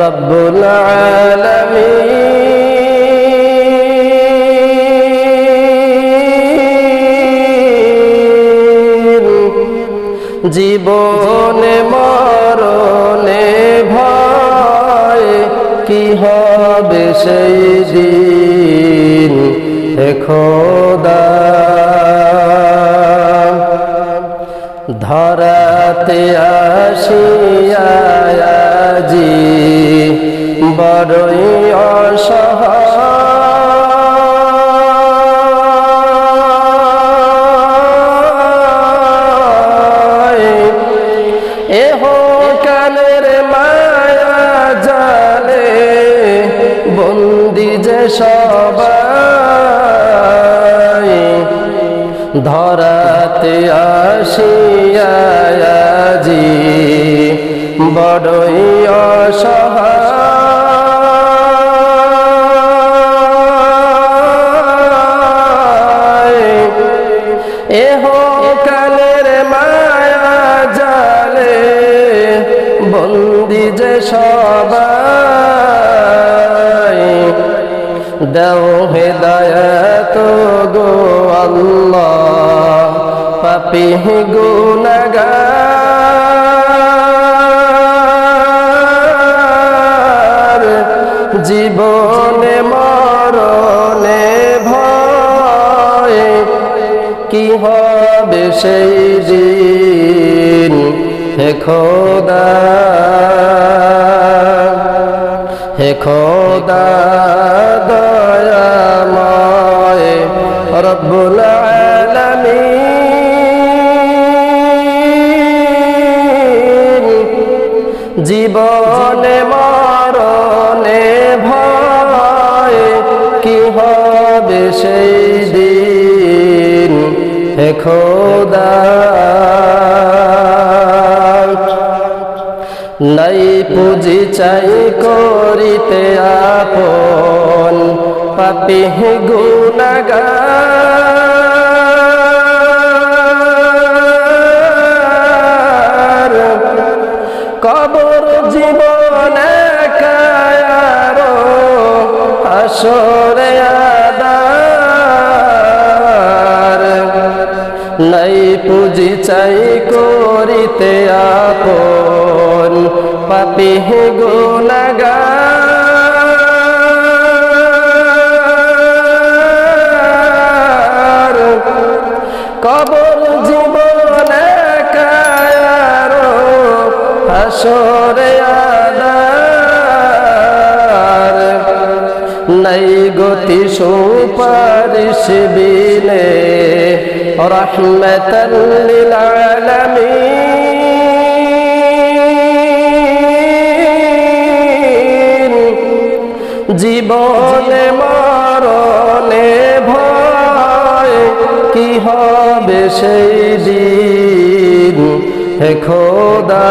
রব্বুল আলামিন। জীবনে মরণে ভয় কি হবে সেই দিন? হে ধরাতে আসিয়াজি বড়ই অসহায়। এহ কালের মায়া জালে বন্দি যে সবাই ধরাতে আসিয়াজি বড়ই অসহায়। এহ কালের মায়া জালে বন্দি যে সবাই। দেও হেদায়ত গো আল্লাহ পাপি গুনাগার জীবনে মরণে ভয় কি হবে সেই দিন হে খোদা? হে খোদা জীবনে মরণে ভয় কি হবে সেই দিন? হে খোদা। নাই পুঁজি চাই করিতে আপন, পাপি গুনাগার কবর জীবন আসরে আদার। নাই পুঁজি চাই করিতে আপন পাপি গুনাগার। নাই গতি সুপারিশ বিনে রহমতাল লিল আলামিন জীবনে মরণে ভয় কি হবে সেই দিন? খোদা